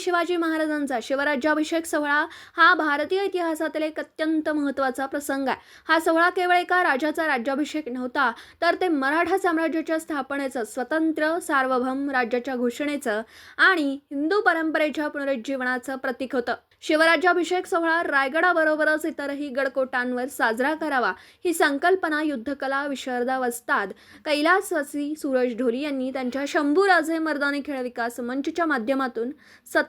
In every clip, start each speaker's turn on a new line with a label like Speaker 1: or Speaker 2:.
Speaker 1: शिवाजी महाराजांचा शिवराज्याभिषेक सोहळा हा भारतीय इतिहासातील एक अत्यंत महत्त्वाचा प्रसंग आहे. हा सोहळा केवळ एका राजाचा राज्याभिषेक नव्हता तर ते मराठा साम्राज्याच्या स्थापनेचं स्वतंत्र सार्वभौम राज्याच्या घोषणेचं आणि हिंदू परंपरेच्या पुनरुज्जीवनाचं प्रतीक होतं. शिवराज्याभिषेक सोहळा रायगडाबरोबरच इतरही गडकोटांवर साजरा करावा ही संकल्पना युद्धकला विशारदा वस्ताद कैलासवासी सूरज ढोली यांनी त्यांच्या शंभूराजे मर्दानी खेळ विकास मंचच्या माध्यमातून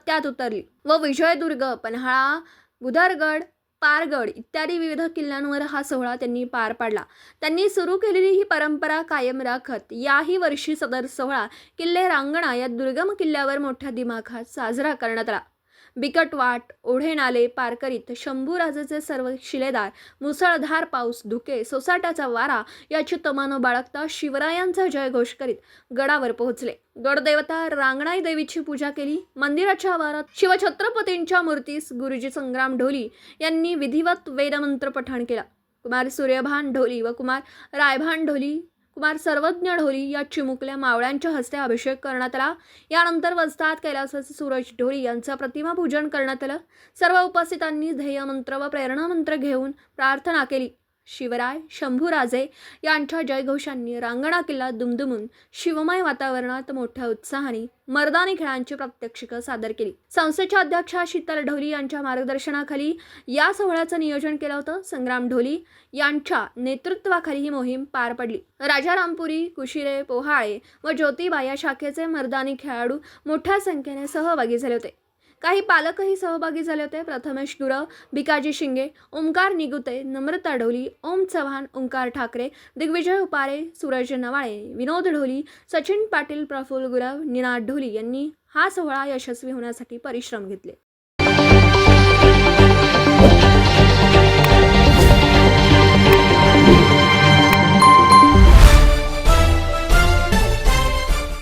Speaker 1: त्यात उतरली. व विजयदुर्ग पन्हाळा बुधरगड पारगड इत्यादी विविध किल्ल्यांवर हा सोहळा त्यांनी पार पाडला. त्यांनी सुरू केलेली ही परंपरा कायम राखत याही वर्षी सदर सोहळा किल्ले रांगणा या दुर्गम किल्ल्यावर मोठ्या दिमाखात साजरा करण्यात आला. बिकट वाट ओढे नाले पार करीत शंभूराजेचे सर्व शिलेदार मुसळधार पाऊस धुके सोसाट्याचा वारा याची तमानो बाळगता शिवरायांचा जयघोष करीत गडावर पोहोचले. गडदेवता रांगणाई देवीची पूजा केली. मंदिराच्या आवारात शिवछत्रपतींच्या मूर्तीस गुरुजी संग्राम ढोली यांनी विधिवत वेदमंत्र पठण केला. कुमार सूर्यभान ढोली व कुमार रायभान ढोली कुमार सर्वज्ञ ढोली या चिमुकल्या मावळ्यांच्या हस्ते अभिषेक करण्यात आला. यानंतर वस्तात कैलासाचे सूरज ढोली यांचं प्रतिमा पूजन करण्यात आलं. सर्व उपस्थितांनी ध्येयमंत्र व प्रेरणामंत्र घेऊन प्रार्थना केली. शिवराय शंभूराजे यांच्या जयघोषांनी रांगणा किल्ला दुमदुमून शिवमय वातावरणात मोठ्या उत्साहाने मर्दानी खेळांची प्रात्यक्षिकं सादर केली. संस्थेच्या अध्यक्षा शीतल ढोली यांच्या मार्गदर्शनाखाली या सोहळ्याचं नियोजन केलं होतं. संग्राम ढोली यांच्या नेतृत्वाखाली ही मोहीम पार पडली. राजारामपुरी कुशिरे पोहाळे व ज्योतिबा या शाखेचे मर्दानी खेळाडू मोठ्या संख्येने सहभागी झाले होते. काही पालकही सहभागी झाले होते. प्रथमेश गुरव भिकाजी शिंगे ओंकार निगुते नम्रता ढोली ओम चव्हाण ओंकार ठाकरे दिग्विजय उपारे सूरज नवाळे विनोद ढोली सचिन पाटील प्रफुल्ल गुरव निनाद ढोली यांनी हा सोहळा यशस्वी होण्यासाठी परिश्रम घेतले.